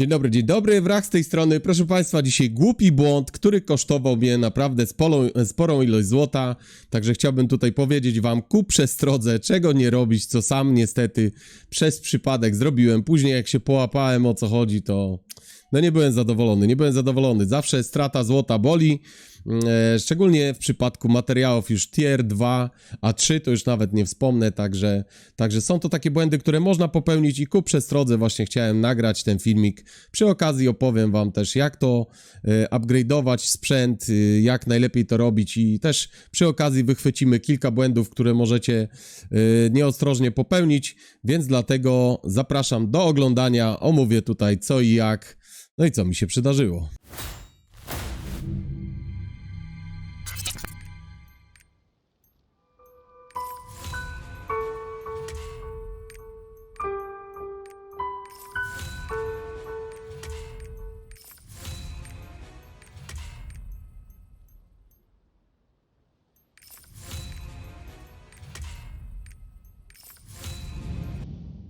Dzień dobry, dzień dobry, wrach z tej strony. Proszę Państwa, dzisiaj głupi błąd, który kosztował mnie naprawdę sporą, sporą ilość złota. Także chciałbym tutaj powiedzieć Wam ku przestrodze, czego nie robić, co sam niestety przez przypadek zrobiłem. Później jak się połapałem o co chodzi, to no nie byłem zadowolony, nie byłem zadowolony. Zawsze strata złota boli. E, szczególnie w przypadku materiałów już tier 2, a 3 to już nawet nie wspomnę, także, także są to takie błędy, które można popełnić i ku przestrodze właśnie chciałem nagrać ten filmik. Przy okazji opowiem wam też jak to e, upgrade'ować sprzęt, e, jak najlepiej to robić i też przy okazji wychwycimy kilka błędów, które możecie nieostrożnie popełnić, więc dlatego zapraszam do oglądania, omówię tutaj co i jak, no i co mi się przydarzyło.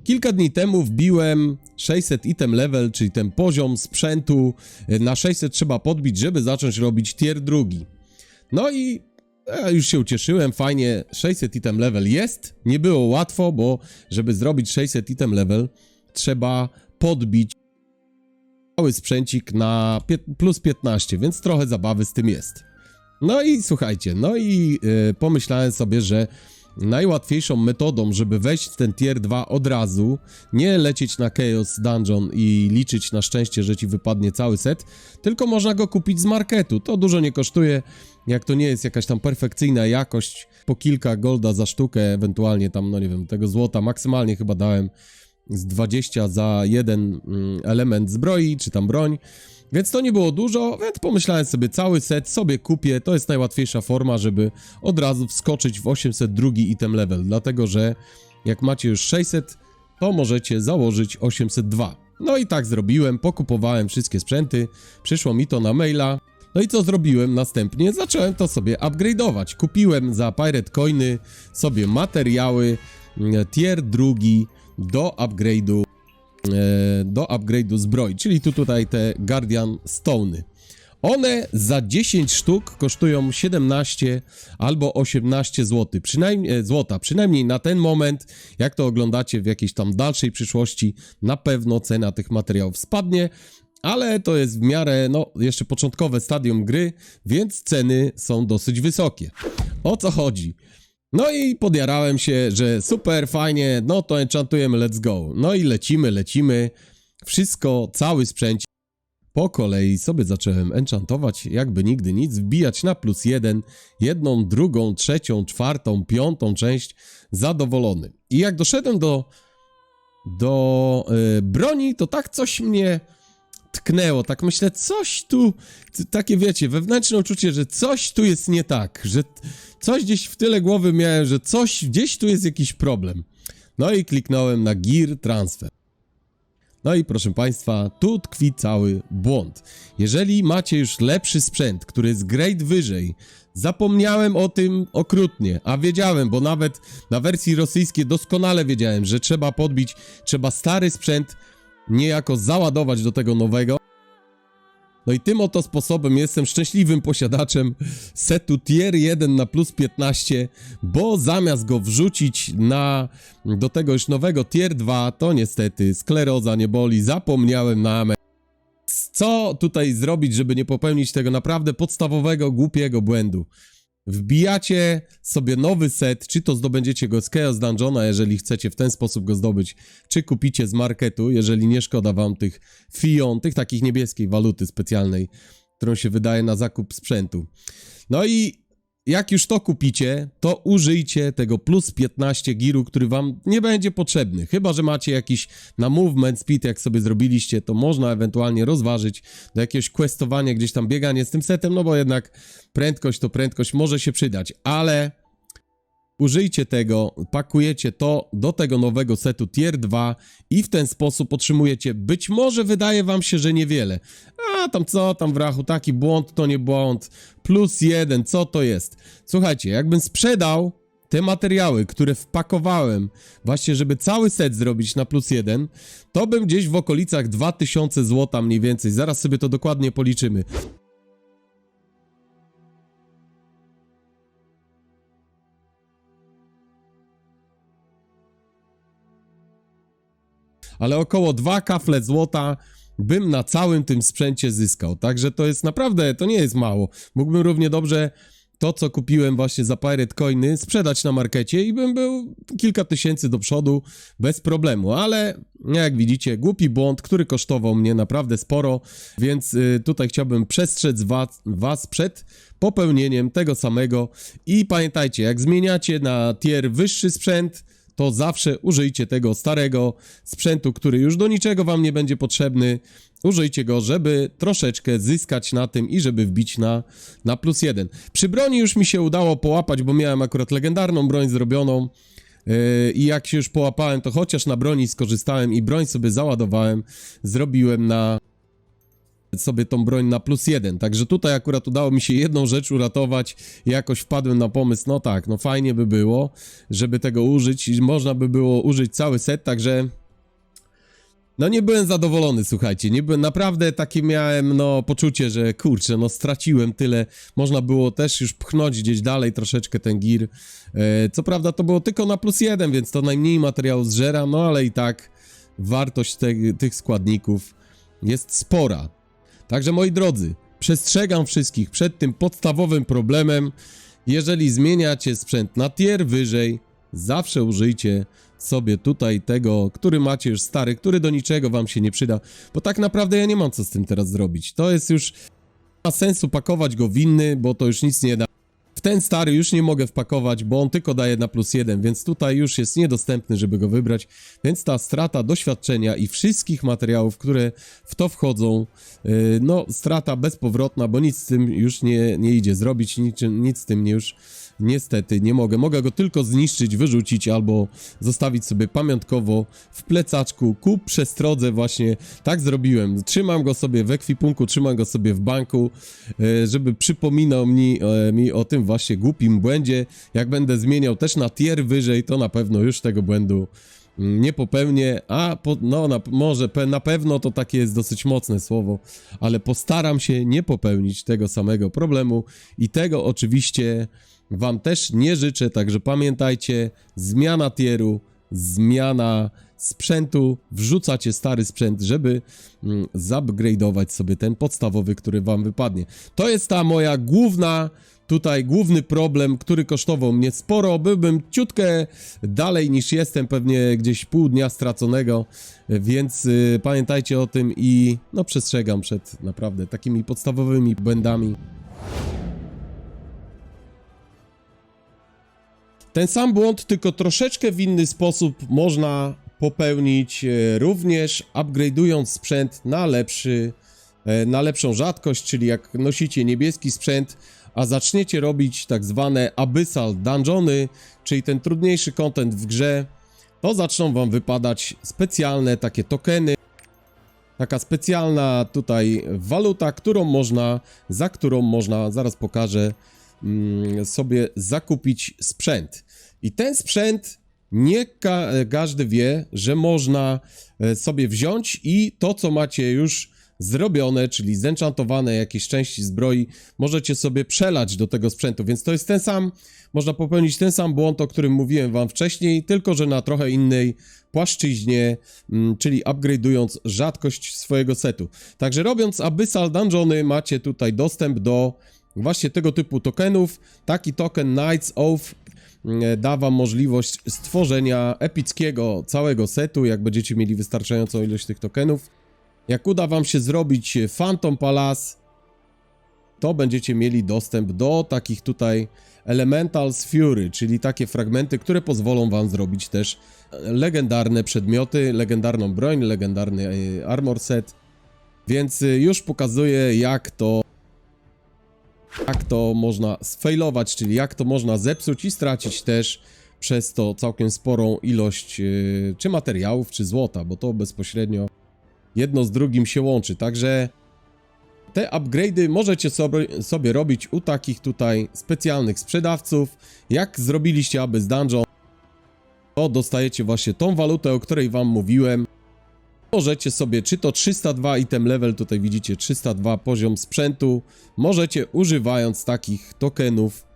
Kilka dni temu wbiłem 600 item level, czyli ten poziom sprzętu y, na 600 trzeba podbić, żeby zacząć robić tier drugi. No i ja już się ucieszyłem, fajnie, 600 item level jest. Nie było łatwo, bo żeby zrobić 600 item level trzeba podbić cały sprzęcik na plus 15, więc trochę zabawy z tym jest. No i słuchajcie, no i y, pomyślałem sobie, że najłatwiejszą metodą, żeby wejść w ten tier 2 od razu, nie lecieć na Chaos Dungeon i liczyć na szczęście, że ci wypadnie cały set, tylko można go kupić z marketu. To dużo nie kosztuje, jak to nie jest jakaś tam perfekcyjna jakość, po kilka golda za sztukę, ewentualnie tam, no nie wiem, tego złota maksymalnie chyba dałem z 20 za jeden mm, element zbroi, czy tam broń. Więc to nie było dużo, więc pomyślałem sobie, cały set sobie kupię, to jest najłatwiejsza forma, żeby od razu wskoczyć w 802 item level, dlatego że jak macie już 600, to możecie założyć 802. No i tak zrobiłem, pokupowałem wszystkie sprzęty, przyszło mi to na maila. No i co zrobiłem następnie? Zacząłem to sobie upgrade'ować. Kupiłem za Pirate Coiny sobie materiały mm, tier drugi do upgrade'u do upgrade'u zbroi, czyli tu tutaj te Guardian Stone'y. One za 10 sztuk kosztują 17 albo 18 zł, przynajmniej e, złota. Przynajmniej na ten moment, jak to oglądacie w jakiejś tam dalszej przyszłości, na pewno cena tych materiałów spadnie, ale to jest w miarę, no, jeszcze początkowe stadium gry, więc ceny są dosyć wysokie. O co chodzi? No i podjarałem się, że super, fajnie, no to enchantujemy, let's go. No i lecimy, lecimy. Wszystko, cały sprzęt po kolei sobie zacząłem enchantować, jakby nigdy nic, wbijać na plus jeden, jedną, drugą, trzecią, czwartą, piątą część, zadowolony. I jak doszedłem do, do y, broni, to tak coś mnie tknęło, tak myślę, coś tu, takie wiecie, wewnętrzne uczucie, że coś tu jest nie tak, że coś gdzieś w tyle głowy miałem, że coś, gdzieś tu jest jakiś problem. No i kliknąłem na Gear Transfer. No i proszę Państwa, tu tkwi cały błąd. Jeżeli macie już lepszy sprzęt, który jest grade wyżej, zapomniałem o tym okrutnie, a wiedziałem, bo nawet na wersji rosyjskiej doskonale wiedziałem, że trzeba podbić, trzeba stary sprzęt niejako załadować do tego nowego. No i tym oto sposobem jestem szczęśliwym posiadaczem setu tier 1 na plus 15, bo zamiast go wrzucić na do tego już nowego tier 2, to niestety skleroza nie boli, zapomniałem na ame. Co tutaj zrobić, żeby nie popełnić tego naprawdę podstawowego, głupiego błędu? Wbijacie sobie nowy set, czy to zdobędziecie go z Chaos Dungeona, jeżeli chcecie w ten sposób go zdobyć, czy kupicie z marketu, jeżeli nie szkoda wam tych fion, tych takich niebieskiej waluty specjalnej, którą się wydaje na zakup sprzętu. No i jak już to kupicie, to użyjcie tego plus 15 giru, który wam nie będzie potrzebny. Chyba, że macie jakiś na movement speed, jak sobie zrobiliście, to można ewentualnie rozważyć do jakiegoś questowania, gdzieś tam bieganie z tym setem, no bo jednak prędkość to prędkość może się przydać, ale użyjcie tego, pakujecie to do tego nowego setu tier 2 i w ten sposób otrzymujecie, być może wydaje wam się, że niewiele. Tam co tam w rachu, taki błąd to nie błąd, plus jeden, co to jest? Słuchajcie, jakbym sprzedał te materiały, które wpakowałem, właśnie żeby cały set zrobić na plus jeden, to bym gdzieś w okolicach 2000 zł mniej więcej. Zaraz sobie to dokładnie policzymy. ale około 2 kafle złota bym na całym tym sprzęcie zyskał. Także to jest naprawdę, to nie jest mało. Mógłbym równie dobrze to, co kupiłem właśnie za Pirate Coiny, sprzedać na markecie i bym był kilka tysięcy do przodu bez problemu, ale jak widzicie, głupi błąd, który kosztował mnie naprawdę sporo, więc y, tutaj chciałbym przestrzec was, was przed popełnieniem tego samego i pamiętajcie, jak zmieniacie na tier wyższy sprzęt, to zawsze użyjcie tego starego sprzętu, który już do niczego wam nie będzie potrzebny. Użyjcie go, żeby troszeczkę zyskać na tym i żeby wbić na, na plus jeden. Przy broni już mi się udało połapać, bo miałem akurat legendarną broń zrobioną. Yy, I jak się już połapałem, to chociaż na broni skorzystałem i broń sobie załadowałem, zrobiłem na sobie tą broń na plus jeden. Także tutaj akurat udało mi się jedną rzecz uratować. Jakoś wpadłem na pomysł, no tak, no fajnie by było, żeby tego użyć. Można by było użyć cały set, także no nie byłem zadowolony, słuchajcie, nie byłem, naprawdę takie miałem, no, poczucie, że kurczę, no straciłem tyle, można było też już pchnąć gdzieś dalej troszeczkę ten gir, e, co prawda to było tylko na plus jeden, więc to najmniej materiału zżera, no ale i tak wartość te, tych składników jest spora. Także moi drodzy, przestrzegam wszystkich przed tym podstawowym problemem. Jeżeli zmieniacie sprzęt na tier wyżej, zawsze użyjcie sobie tutaj tego, który macie już stary, który do niczego wam się nie przyda, bo tak naprawdę ja nie mam co z tym teraz zrobić. To jest już nie ma sensu pakować go w inny, bo to już nic nie da. Ten stary już nie mogę wpakować, bo on tylko daje na plus jeden, więc tutaj już jest niedostępny, żeby go wybrać. Więc ta strata doświadczenia i wszystkich materiałów, które w to wchodzą, yy, no strata bezpowrotna, bo nic z tym już nie, nie idzie zrobić, nic, nic z tym nie już niestety nie mogę. Mogę go tylko zniszczyć, wyrzucić albo zostawić sobie pamiątkowo w plecaczku ku przestrodze właśnie. Tak zrobiłem. Trzymam go sobie w ekwipunku, trzymam go sobie w banku, e, żeby przypominał mi, e, mi o tym właśnie głupim błędzie. Jak będę zmieniał też na tier wyżej, to na pewno już tego błędu mm, nie popełnię, a po, no na, może pe, na pewno to takie jest dosyć mocne słowo, ale postaram się nie popełnić tego samego problemu i tego oczywiście Wam też nie życzę, także pamiętajcie, zmiana tieru, zmiana sprzętu, wrzucacie stary sprzęt, żeby mm, zupgrade'ować sobie ten podstawowy, który Wam wypadnie. To jest ta moja główna, tutaj główny problem, który kosztował mnie sporo, byłbym ciutkę dalej niż jestem, pewnie gdzieś pół dnia straconego, więc y, pamiętajcie o tym i no przestrzegam przed naprawdę takimi podstawowymi błędami. Ten sam błąd, tylko troszeczkę w inny sposób można popełnić e, również upgrade'ując sprzęt na lepszy, e, na lepszą rzadkość, czyli jak nosicie niebieski sprzęt, a zaczniecie robić tak zwane abyssal dungeony, czyli ten trudniejszy content w grze, to zaczną wam wypadać specjalne takie tokeny, taka specjalna tutaj waluta, którą można, za którą można, zaraz pokażę, sobie zakupić sprzęt. I ten sprzęt nie ka każdy wie, że można e, sobie wziąć i to, co macie już zrobione, czyli zenchantowane jakieś części zbroi, możecie sobie przelać do tego sprzętu, więc to jest ten sam, można popełnić ten sam błąd, o którym mówiłem wam wcześniej, tylko że na trochę innej płaszczyźnie, mm, czyli upgrade'ując rzadkość swojego setu. Także robiąc Abyssal Dungeony macie tutaj dostęp do właśnie tego typu tokenów. Taki token Knights of E, da wam możliwość stworzenia epickiego całego setu, jak będziecie mieli wystarczającą ilość tych tokenów. Jak uda wam się zrobić Phantom Palace, to będziecie mieli dostęp do takich tutaj Elementals Fury, czyli takie fragmenty, które pozwolą wam zrobić też legendarne przedmioty, legendarną broń, legendarny e, armor set. Więc e, już pokazuję jak to jak to można sfailować, czyli jak to można zepsuć i stracić też przez to całkiem sporą ilość yy, czy materiałów, czy złota, bo to bezpośrednio jedno z drugim się łączy. Także te upgrade'y możecie sobie, sobie robić u takich tutaj specjalnych sprzedawców. Jak zrobiliście aby z dungeon, to dostajecie właśnie tą walutę, o której wam mówiłem. Możecie sobie, czy to 302 item level, tutaj widzicie 302 poziom sprzętu, możecie używając takich tokenów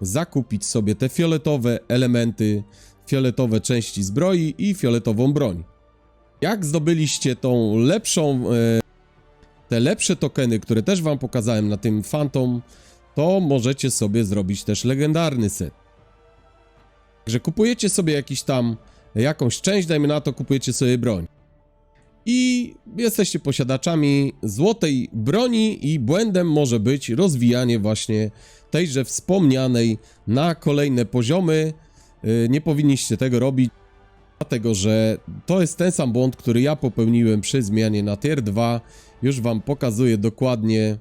zakupić sobie te fioletowe elementy, fioletowe części zbroi i fioletową broń. Jak zdobyliście tą lepszą, e, te lepsze tokeny, które też wam pokazałem na tym Phantom, to możecie sobie zrobić też legendarny set. Także kupujecie sobie jakiś tam, jakąś część, dajmy na to, kupujecie sobie broń. I jesteście posiadaczami złotej broni i błędem może być rozwijanie właśnie tejże wspomnianej na kolejne poziomy. Yy, Nie powinniście tego robić, dlatego że to jest ten sam błąd, który ja popełniłem przy zmianie na tier 2. Już wam pokazuję dokładnie.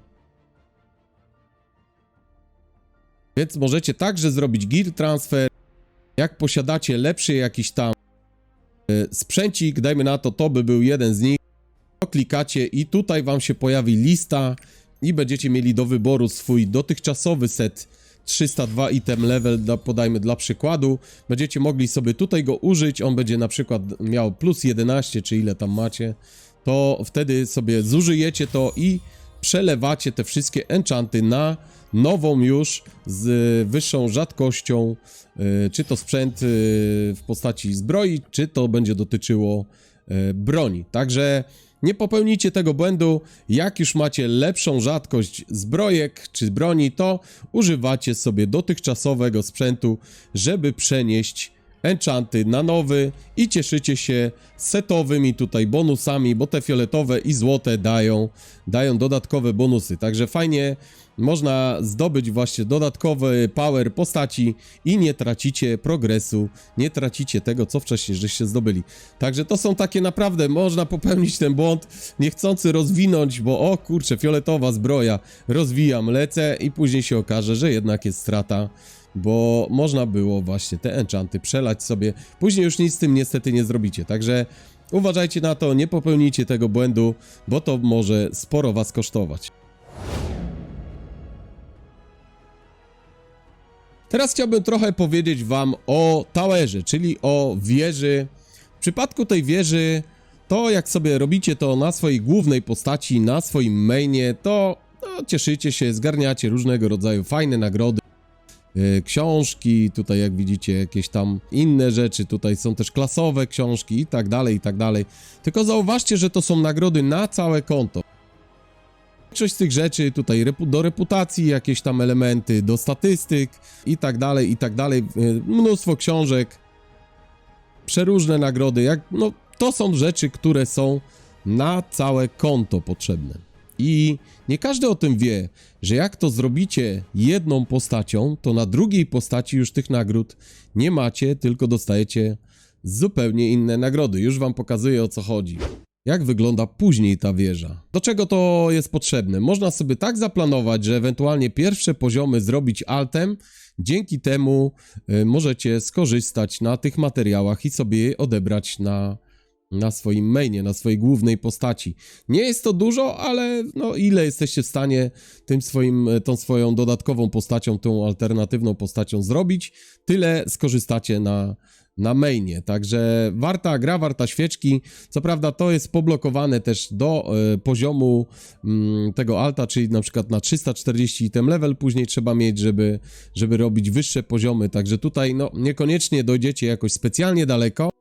Więc możecie także zrobić gear transfer. Jak posiadacie lepszy jakiś tam sprzęcik, dajmy na to, to by był jeden z nich, to klikacie i tutaj wam się pojawi lista i będziecie mieli do wyboru swój dotychczasowy set 302 item level, da- podajmy dla przykładu. Będziecie mogli sobie tutaj go użyć, on będzie na przykład miał plus 11, czy ile tam macie, to wtedy sobie zużyjecie to i przelewacie te wszystkie enchanty na nową już z wyższą rzadkością, y, czy to sprzęt y, w postaci zbroi, czy to będzie dotyczyło y, broni. Także nie popełnijcie tego błędu. Jak już macie lepszą rzadkość zbrojek czy broni, to używacie sobie dotychczasowego sprzętu, żeby przenieść enchanty na nowy i cieszycie się setowymi tutaj bonusami, bo te fioletowe i złote dają, dają dodatkowe bonusy. Także fajnie można zdobyć właśnie dodatkowy power postaci i nie tracicie progresu, nie tracicie tego, co wcześniej żeście zdobyli. Także to są takie naprawdę, można popełnić ten błąd, niechcący rozwinąć, bo o kurczę, fioletowa zbroja, rozwijam, lecę i później się okaże, że jednak jest strata bo można było właśnie te enchanty przelać sobie. Później już nic z tym niestety nie zrobicie, także uważajcie na to, nie popełnijcie tego błędu, bo to może sporo was kosztować. Teraz chciałbym trochę powiedzieć wam o towerze, czyli o wieży. W przypadku tej wieży, to jak sobie robicie to na swojej głównej postaci, na swoim mainie, to no, cieszycie się, zgarniacie różnego rodzaju fajne nagrody e, książki, tutaj jak widzicie jakieś tam inne rzeczy, tutaj są też klasowe książki i tak dalej, i tak dalej. Tylko zauważcie, że to są nagrody na całe konto. Większość z tych rzeczy tutaj do reputacji, jakieś tam elementy, do statystyk i tak dalej, i tak dalej. E, Mnóstwo książek, przeróżne nagrody, jak, no to są rzeczy, które są na całe konto potrzebne. I nie każdy o tym wie, że jak to zrobicie jedną postacią, to na drugiej postaci już tych nagród nie macie, tylko dostajecie zupełnie inne nagrody. Już wam pokazuję o co chodzi. Jak wygląda później ta wieża? Do czego to jest potrzebne? Można sobie tak zaplanować, że ewentualnie pierwsze poziomy zrobić altem, dzięki temu y, możecie skorzystać na tych materiałach i sobie je odebrać na, na swoim mainie, na swojej głównej postaci. Nie jest to dużo, ale no ile jesteście w stanie tym swoim, y, tą swoją dodatkową postacią, tą alternatywną postacią zrobić, tyle skorzystacie na, na mainie. Także warta gra, warta świeczki. Co prawda to jest poblokowane też do y, poziomu mm, tego alta, czyli na przykład na 340 item level później trzeba mieć, żeby, żeby robić wyższe poziomy. Także tutaj no niekoniecznie dojdziecie jakoś specjalnie daleko.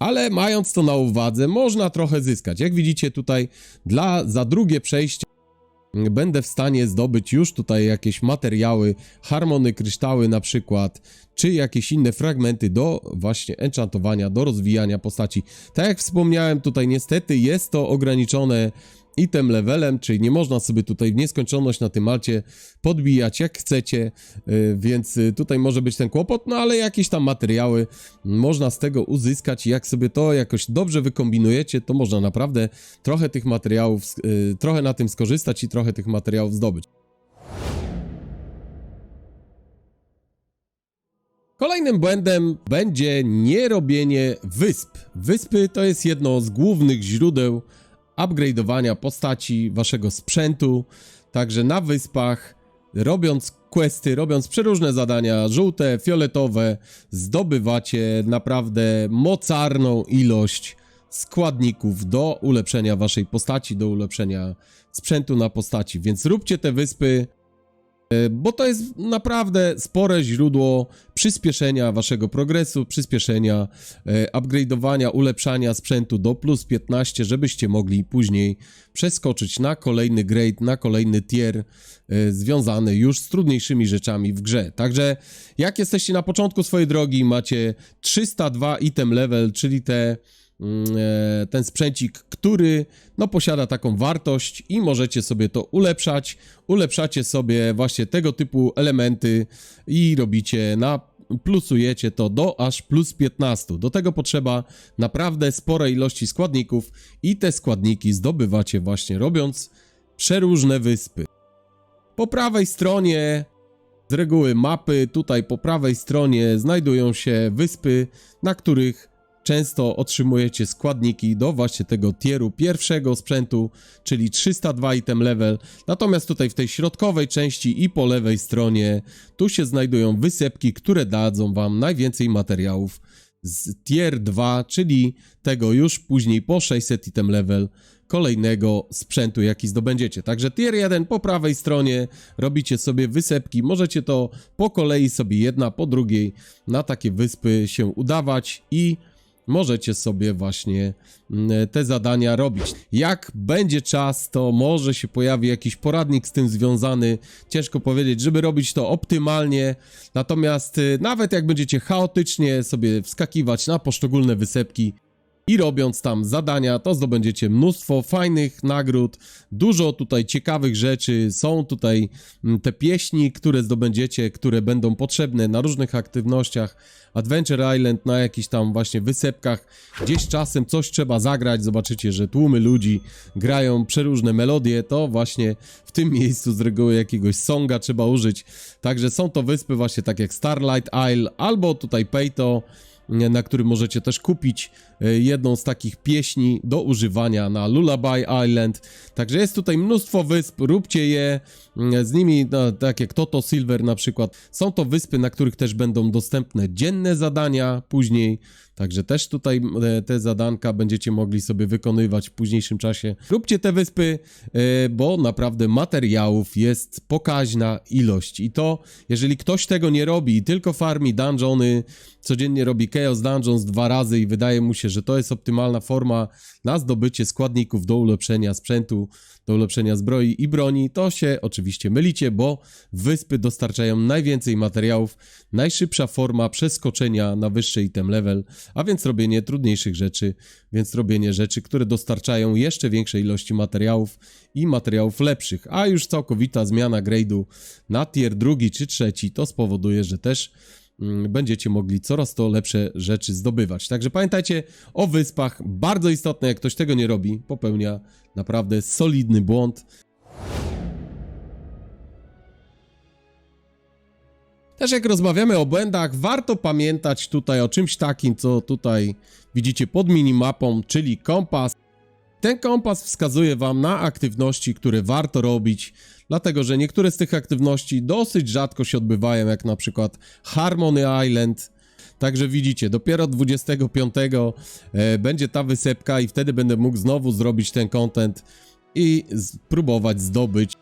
Ale mając to na uwadze, można trochę zyskać. Jak widzicie tutaj, dla, za drugie przejście będę w stanie zdobyć już tutaj jakieś materiały, harmony kryształy na przykład, czy jakieś inne fragmenty do właśnie enchantowania, do rozwijania postaci. Tak jak wspomniałem, tutaj niestety jest to ograniczone item levelem, czyli nie można sobie tutaj w nieskończoność na tym alcie podbijać jak chcecie, yy, więc y, tutaj może być ten kłopot, no ale jakieś tam materiały można z tego uzyskać jak sobie to jakoś dobrze wykombinujecie, to można naprawdę trochę tych materiałów, yy, trochę na tym skorzystać i trochę tych materiałów zdobyć. Kolejnym błędem będzie nierobienie wysp. Wyspy to jest jedno z głównych źródeł upgrade'owania postaci, waszego sprzętu. Także na wyspach, robiąc questy, robiąc przeróżne zadania, żółte, fioletowe, zdobywacie naprawdę mocarną ilość składników do ulepszenia waszej postaci, do ulepszenia sprzętu na postaci. Więc róbcie te wyspy, bo to jest naprawdę spore źródło przyspieszenia waszego progresu, przyspieszenia e, upgrade'owania, ulepszania sprzętu do plus 15, żebyście mogli później przeskoczyć na kolejny grade, na kolejny tier e, związany już z trudniejszymi rzeczami w grze. Także jak jesteście na początku swojej drogi, macie 302 item level, czyli te e, ten sprzęcik, który no, posiada taką wartość i możecie sobie to ulepszać. Ulepszacie sobie właśnie tego typu elementy i robicie na plusujecie to do aż plus 15. Do tego potrzeba naprawdę spore ilości składników i te składniki zdobywacie właśnie robiąc przeróżne wyspy. Po prawej stronie z reguły mapy, tutaj po prawej stronie znajdują się wyspy, na których często otrzymujecie składniki do właśnie tego tieru pierwszego sprzętu, czyli 302 item level. Natomiast tutaj w tej środkowej części i po lewej stronie tu się znajdują wysepki, które dadzą wam najwięcej materiałów z tier 2, czyli tego już później po 600 item level kolejnego sprzętu, jaki zdobędziecie. Także tier 1 po prawej stronie robicie sobie wysepki, możecie to po kolei sobie jedna po drugiej na takie wyspy się udawać i możecie sobie właśnie mm, te zadania robić. Jak będzie czas, to może się pojawi jakiś poradnik z tym związany. Ciężko powiedzieć, żeby robić to optymalnie. Natomiast y, nawet jak będziecie chaotycznie sobie wskakiwać na poszczególne wysepki, i robiąc tam zadania, to zdobędziecie mnóstwo fajnych nagród, dużo tutaj ciekawych rzeczy. Są tutaj mm, te pieśni, które zdobędziecie, które będą potrzebne na różnych aktywnościach. Adventure Island na jakichś tam właśnie wysepkach, gdzieś czasem coś trzeba zagrać. Zobaczycie, że tłumy ludzi grają przeróżne melodie. To właśnie w tym miejscu z reguły jakiegoś songa trzeba użyć. Także są to wyspy właśnie tak jak Starlight Isle albo tutaj Peito na którym możecie też kupić e, jedną z takich pieśni do używania na Lullaby Island. Także jest tutaj mnóstwo wysp, róbcie je z nimi, no, tak jak Toto Silver na przykład. Są to wyspy, na których też będą dostępne dzienne zadania później. Także też tutaj e, te zadanka będziecie mogli sobie wykonywać w późniejszym czasie. Róbcie te wyspy, e, bo naprawdę materiałów jest pokaźna ilość. I to, jeżeli ktoś tego nie robi i tylko farmi dungeony, codziennie robi Chaos Dungeons dwa razy i wydaje mu się, że to jest optymalna forma na zdobycie składników do ulepszenia sprzętu, do ulepszenia zbroi i broni, to się oczywiście mylicie, bo wyspy dostarczają najwięcej materiałów, najszybsza forma przeskoczenia na wyższy item level, a więc robienie trudniejszych rzeczy, więc robienie rzeczy, które dostarczają jeszcze większej ilości materiałów i materiałów lepszych, a już całkowita zmiana grade'u na tier drugi czy trzeci to spowoduje, że też mm, będziecie mogli coraz to lepsze rzeczy zdobywać. Także pamiętajcie o wyspach, bardzo istotne, jak ktoś tego nie robi, popełnia naprawdę solidny błąd. Też jak rozmawiamy o błędach, warto pamiętać tutaj o czymś takim, co tutaj widzicie pod minimapą, czyli kompas. Ten kompas wskazuje Wam na aktywności, które warto robić, dlatego że niektóre z tych aktywności dosyć rzadko się odbywają, jak na przykład Harmony Island. Także widzicie, dopiero 25 e, będzie ta wysepka i wtedy będę mógł znowu zrobić ten content i spróbować zdobyć,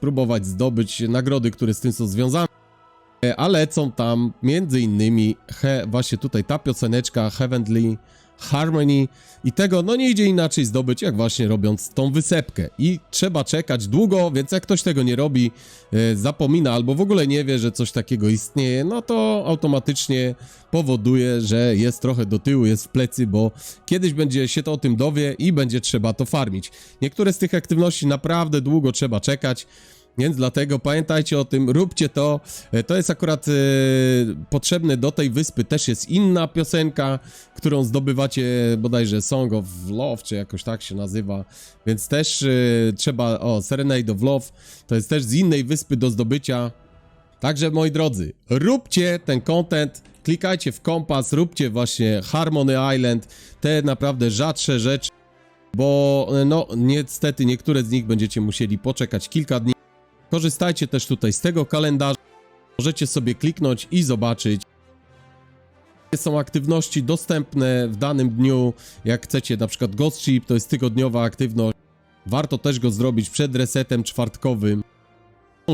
próbować zdobyć nagrody, które z tym są związane. E, A lecą tam między innymi he, właśnie tutaj ta pioseneczka Heavenly Harmony. I tego no nie idzie inaczej zdobyć jak właśnie robiąc tą wysepkę. I trzeba czekać długo, więc jak ktoś tego nie robi, e, zapomina albo w ogóle nie wie, że coś takiego istnieje, no to automatycznie powoduje, że jest trochę do tyłu, jest w plecy, bo kiedyś będzie się to o tym dowie i będzie trzeba to farmić. Niektóre z tych aktywności naprawdę długo trzeba czekać, więc dlatego pamiętajcie o tym, róbcie to. E, To jest akurat e, potrzebne do tej wyspy. Też jest inna piosenka, którą zdobywacie bodajże Song of Love, czy jakoś tak się nazywa. Więc też e, trzeba. O, Serenade of Love. To jest też z innej wyspy do zdobycia. Także moi drodzy, róbcie ten content, klikajcie w kompas, róbcie właśnie Harmony Island, te naprawdę rzadsze rzeczy. bo e, no niestety niektóre z nich będziecie musieli poczekać kilka dni. Korzystajcie też tutaj z tego kalendarza. Możecie sobie kliknąć i zobaczyć. Są aktywności dostępne w danym dniu. Jak chcecie, na przykład Ghost Ship to jest tygodniowa aktywność. Warto też go zrobić przed resetem czwartkowym.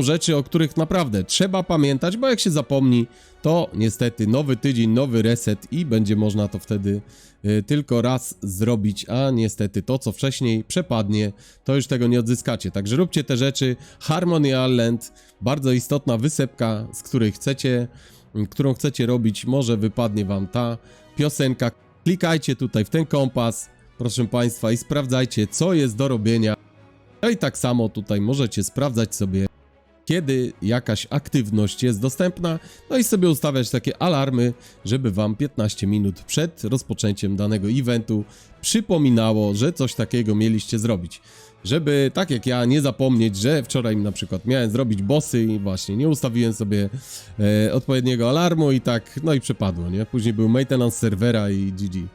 Rzeczy, o których naprawdę trzeba pamiętać, bo jak się zapomni, to niestety nowy tydzień, nowy reset i będzie można to wtedy y, tylko raz zrobić, a niestety to, co wcześniej przepadnie, to już tego nie odzyskacie. Także róbcie te rzeczy. Harmony Island, bardzo istotna wysepka, z której chcecie, y, którą chcecie robić, może wypadnie wam ta piosenka. Klikajcie tutaj w ten kompas, proszę Państwa, i sprawdzajcie, co jest do robienia. No i tak samo tutaj możecie sprawdzać sobie kiedy jakaś aktywność jest dostępna, no i sobie ustawiać takie alarmy, żeby Wam 15 minut przed rozpoczęciem danego eventu przypominało, że coś takiego mieliście zrobić. Żeby, tak jak ja, nie zapomnieć, że wczoraj na przykład miałem zrobić bossy i właśnie nie ustawiłem sobie e, odpowiedniego alarmu i tak, no i przepadło, nie? Później był maintenance serwera i GG.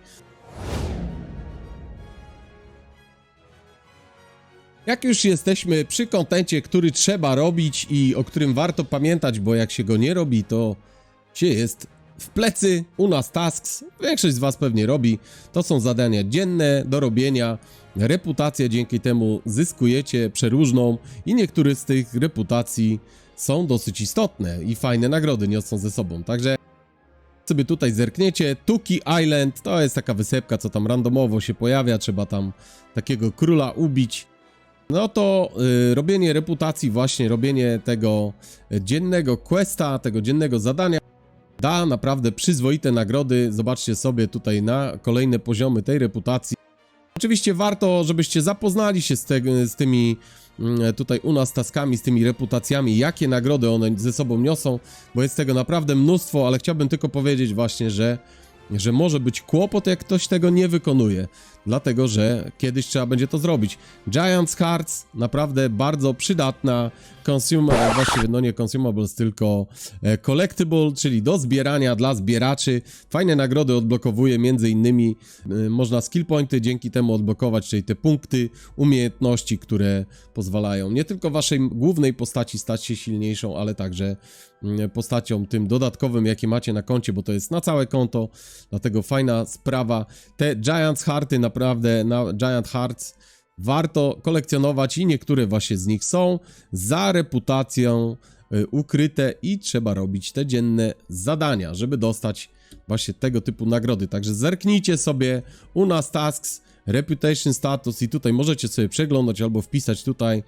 Jak już jesteśmy przy kontencie, który trzeba robić i o którym warto pamiętać, bo jak się go nie robi, to się jest w plecy. U nas tasks, większość z Was pewnie robi. To są zadania dzienne do robienia. Reputację dzięki temu zyskujecie przeróżną i niektóre z tych reputacji są dosyć istotne i fajne nagrody niosą ze sobą. Także sobie tutaj zerkniecie, Tuki Island to jest taka wysepka, co tam randomowo się pojawia, trzeba tam takiego króla ubić. No to y, robienie reputacji, właśnie robienie tego dziennego questa, tego dziennego zadania da naprawdę przyzwoite nagrody. Zobaczcie sobie tutaj na kolejne poziomy tej reputacji. Oczywiście warto, żebyście zapoznali się z, te, z tymi mm, tutaj u nas taskami, z tymi reputacjami, jakie nagrody one ze sobą niosą, bo jest tego naprawdę mnóstwo, ale chciałbym tylko powiedzieć właśnie, że że może być kłopot, jak ktoś tego nie wykonuje, dlatego że kiedyś trzeba będzie to zrobić. Giants Hearts naprawdę bardzo przydatna consumer, właściwie no nie consumables, tylko e, collectible, czyli do zbierania dla zbieraczy. Fajne nagrody odblokowuje, między innymi e, można skill pointy dzięki temu odblokować, czyli te punkty umiejętności, które pozwalają nie tylko waszej głównej postaci stać się silniejszą, ale także mm, postacią tym dodatkowym, jakie macie na koncie, bo to jest na całe konto, dlatego fajna sprawa. Te Giants Hearty naprawdę, na Giant Hearts warto kolekcjonować i niektóre właśnie z nich są za reputacją y, ukryte i trzeba robić te dzienne zadania, żeby dostać właśnie tego typu nagrody. Także zerknijcie sobie u nas tasks, reputation status i tutaj możecie sobie przeglądać albo wpisać tutaj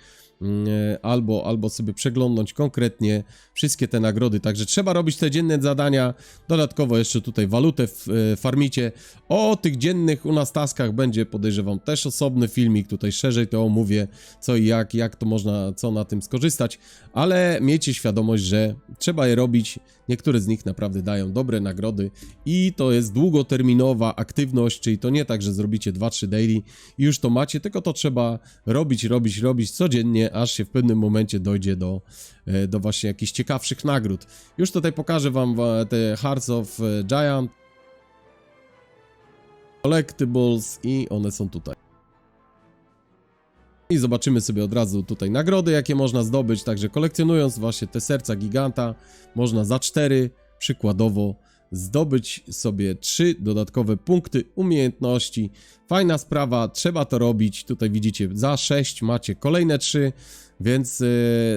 albo, albo sobie przeglądnąć konkretnie wszystkie te nagrody. Także trzeba robić te dzienne zadania. Dodatkowo jeszcze tutaj walutę w e, farmicie. O tych dziennych u nas taskach będzie podejrzewam też osobny filmik. Tutaj szerzej to omówię, co i jak, jak to można, co na tym skorzystać. Ale miejcie świadomość, że trzeba je robić. Niektóre z nich naprawdę dają dobre nagrody i to jest długoterminowa aktywność, czyli to nie tak, że zrobicie 2-3 daily i już to macie, tylko to trzeba robić, robić, robić codziennie, aż się w pewnym momencie dojdzie do, e, do właśnie jakichś ciekawszych nagród. Już tutaj pokażę wam te Hearts of e, Giant, Collectibles i one są tutaj. I zobaczymy sobie od razu tutaj nagrody, jakie można zdobyć. Także kolekcjonując właśnie te serca giganta, można za 4 przykładowo zdobyć sobie 3 dodatkowe punkty umiejętności. Fajna sprawa, trzeba to robić. Tutaj widzicie, za 6 macie kolejne 3, więc yy,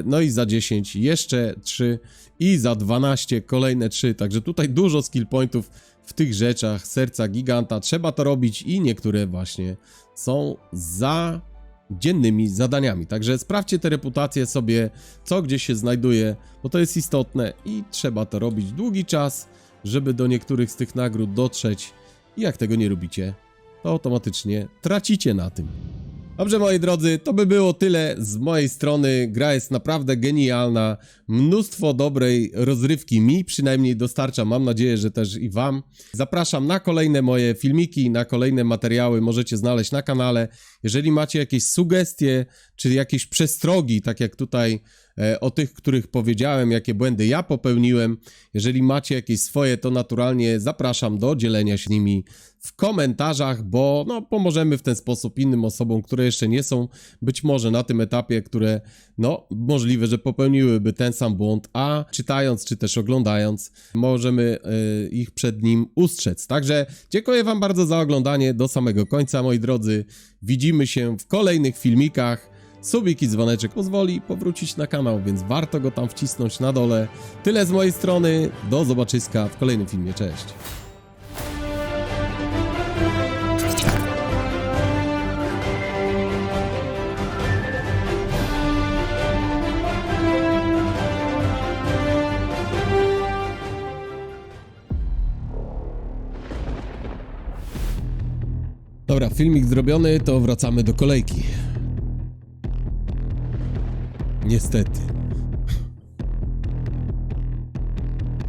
no i za 10 jeszcze 3 i za 12 kolejne 3. Także tutaj dużo skill pointów w tych rzeczach. Serca giganta, trzeba to robić i niektóre właśnie są za dziennymi zadaniami. Także sprawdźcie te reputacje sobie, co gdzie się znajduje, bo to jest istotne i trzeba to robić długi czas, żeby do niektórych z tych nagród dotrzeć. Jak tego nie robicie, to automatycznie tracicie na tym. Dobrze, moi drodzy, to by było tyle z mojej strony. Gra jest naprawdę genialna. Mnóstwo dobrej rozrywki mi przynajmniej dostarcza. Mam nadzieję, że też i Wam. Zapraszam na kolejne moje filmiki, na kolejne materiały możecie znaleźć na kanale. Jeżeli macie jakieś sugestie czy jakieś przestrogi, tak jak tutaj o tych, których powiedziałem, jakie błędy ja popełniłem. Jeżeli macie jakieś swoje, to naturalnie zapraszam do dzielenia się nimi w komentarzach, bo no, pomożemy w ten sposób innym osobom, które jeszcze nie są być może na tym etapie, które no możliwe, że popełniłyby ten sam błąd, a czytając czy też oglądając możemy e, ich przed nim ustrzec. Także dziękuję Wam bardzo za oglądanie do samego końca, moi drodzy. Widzimy się w kolejnych filmikach. Subik i dzwoneczek pozwoli powrócić na kanał, więc warto go tam wcisnąć na dole. Tyle z mojej strony. Do zobaczyska w kolejnym filmie. Cześć. Dobra, filmik zrobiony, to wracamy do kolejki. Niestety.